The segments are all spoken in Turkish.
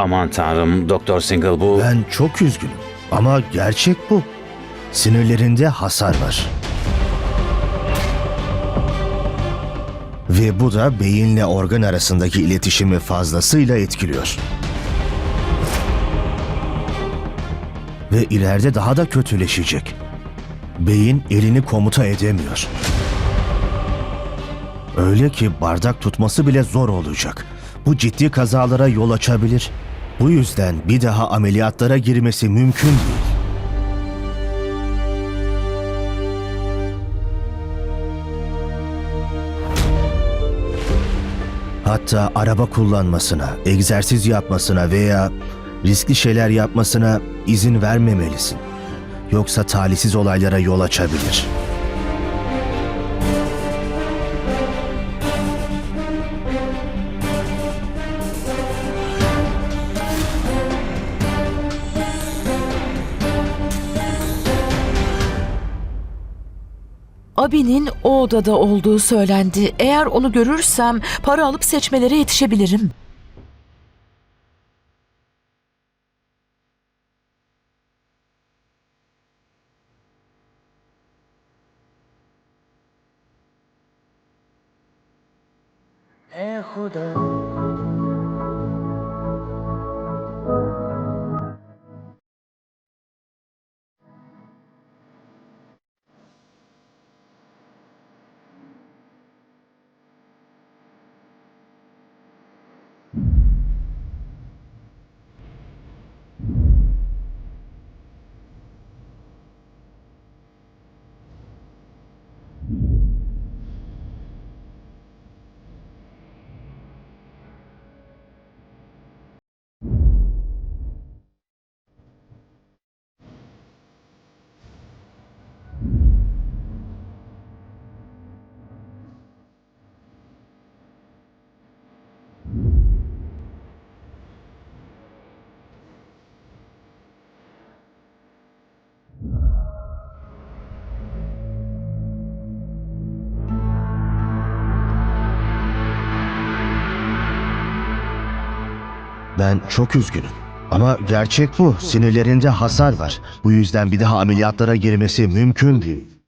Aman tanrım Doktor Single bu... Ben çok üzgünüm ama gerçek bu. Sinirlerinde hasar var. Ve bu da beyinle organ arasındaki iletişimi fazlasıyla etkiliyor. Ve ileride daha da kötüleşecek. Beyin elini komuta edemiyor. Öyle ki bardak tutması bile zor olacak. Bu ciddi kazalara yol açabilir. Bu yüzden bir daha ameliyatlara girmesi mümkün değil. Hatta araba kullanmasına, egzersiz yapmasına veya riskli şeyler yapmasına izin vermemelisin. Yoksa talihsiz olaylara yol açabilir. Abi'nin o odada olduğu söylendi. Eğer onu görürsem para alıp seçmelere yetişebilirim. A Ben çok üzgünüm. Ama gerçek bu. Sinirlerinde hasar var. Bu yüzden bir daha ameliyatlara girmesi mümkün değil.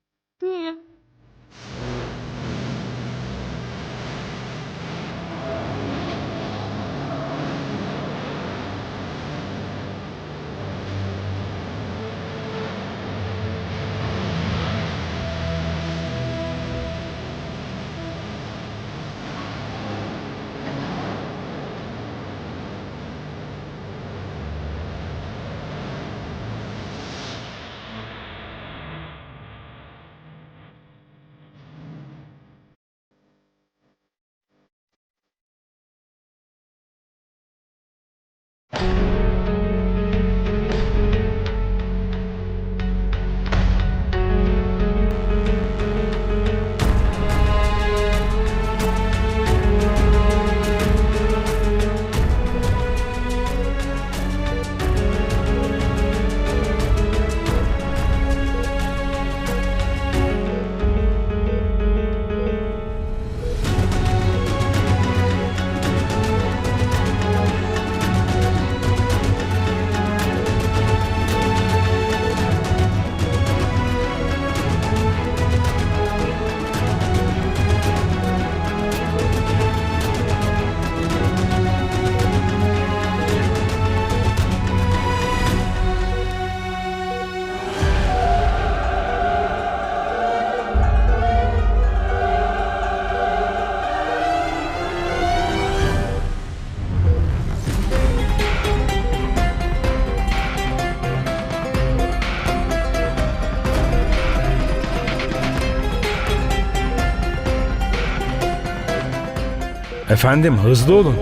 Efendim hızlı olun.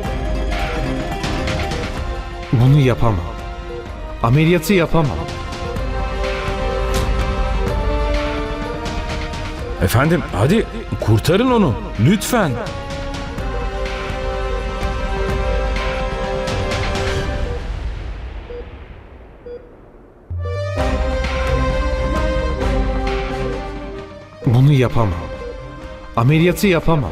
Bunu yapamam. Ameliyatı yapamam. Efendim hadi kurtarın onu lütfen. Bunu yapamam. Ameliyatı yapamam.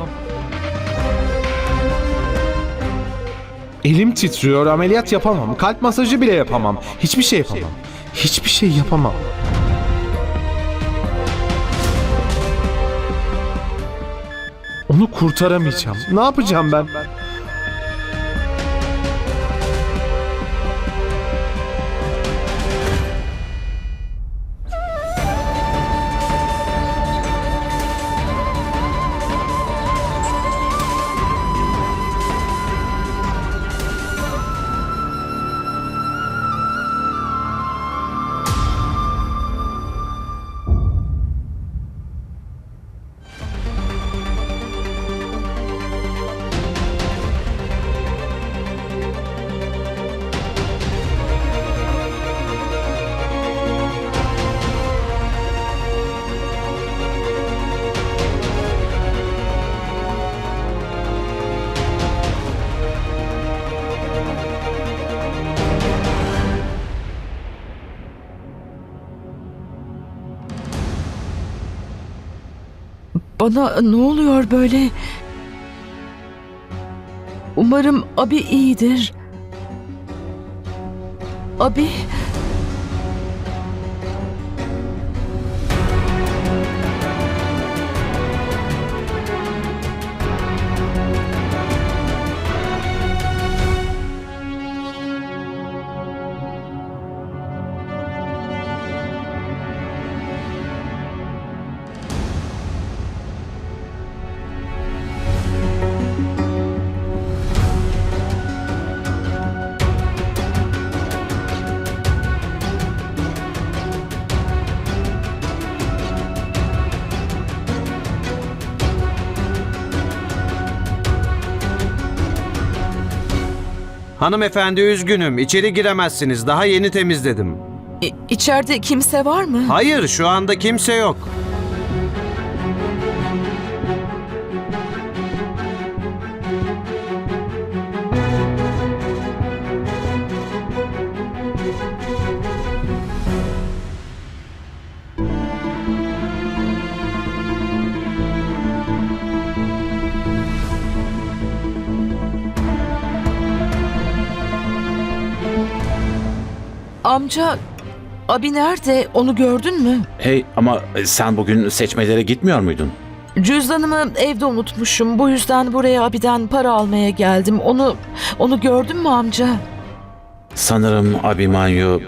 Elim titriyor, ameliyat yapamam. Kalp masajı bile yapamam. Hiçbir şey yapamam. Hiçbir şey yapamam. Onu kurtaramayacağım. Ne yapacağım ben? Bana ne oluyor böyle? Umarım abi iyidir. Abi... Hanımefendi üzgünüm. İçeri giremezsiniz. Daha yeni temizledim. i- içeride kimse var mı? Hayır, şu anda kimse yok. Amca... Abi nerede? Onu gördün mü? Hey ama sen bugün seçmelere gitmiyor muydun? Cüzdanımı evde unutmuşum. Bu yüzden buraya abiden para almaya geldim. Onu onu gördün mü amca? Sanırım Abimanyu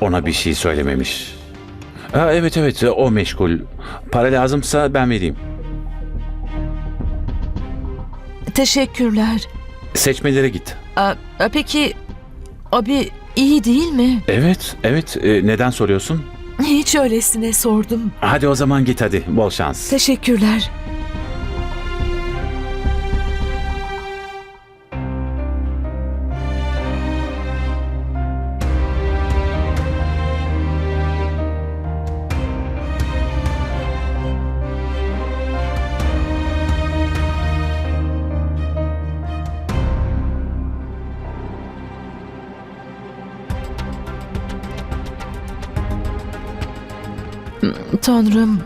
ona bir şey söylememiş. Ha, evet evet o meşgul. Para lazımsa ben vereyim. Teşekkürler. Seçmelere git. Aa, peki abi iyi değil mi? Evet evet E, neden soruyorsun? Hiç öylesine sordum. Hadi o zaman git hadi bol şans. Teşekkürler. Tanrım,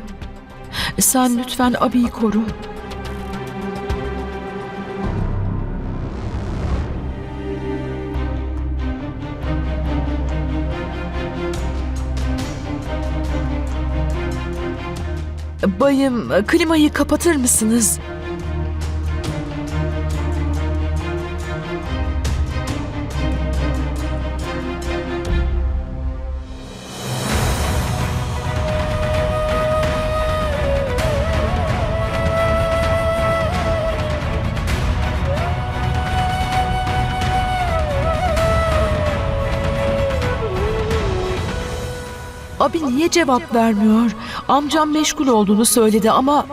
sen lütfen abiyi koru. Bayım, klimayı kapatır mısınız? Abi niye cevap vermiyor? Amcam meşgul olduğunu söyledi ama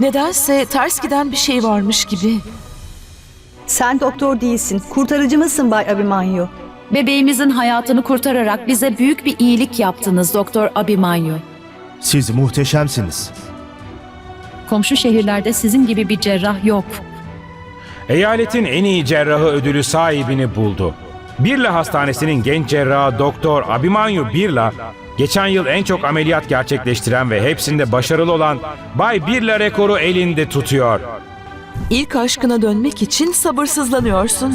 nedense ters giden bir şey varmış gibi. Sen doktor değilsin. Kurtarıcı mısın Bay Abimanyu? Bebeğimizin hayatını kurtararak bize büyük bir iyilik yaptınız Doktor Abimanyu. Siz muhteşemsiniz. Komşu şehirlerde sizin gibi bir cerrah yok. Eyaletin en iyi cerrahı ödülü sahibini buldu. Birla Hastanesi'nin genç cerrahı Doktor Abimanyu Birla, geçen yıl en çok ameliyat gerçekleştiren ve hepsinde başarılı olan Bay Birla rekoru elinde tutuyor. İlk aşkına dönmek için sabırsızlanıyorsun.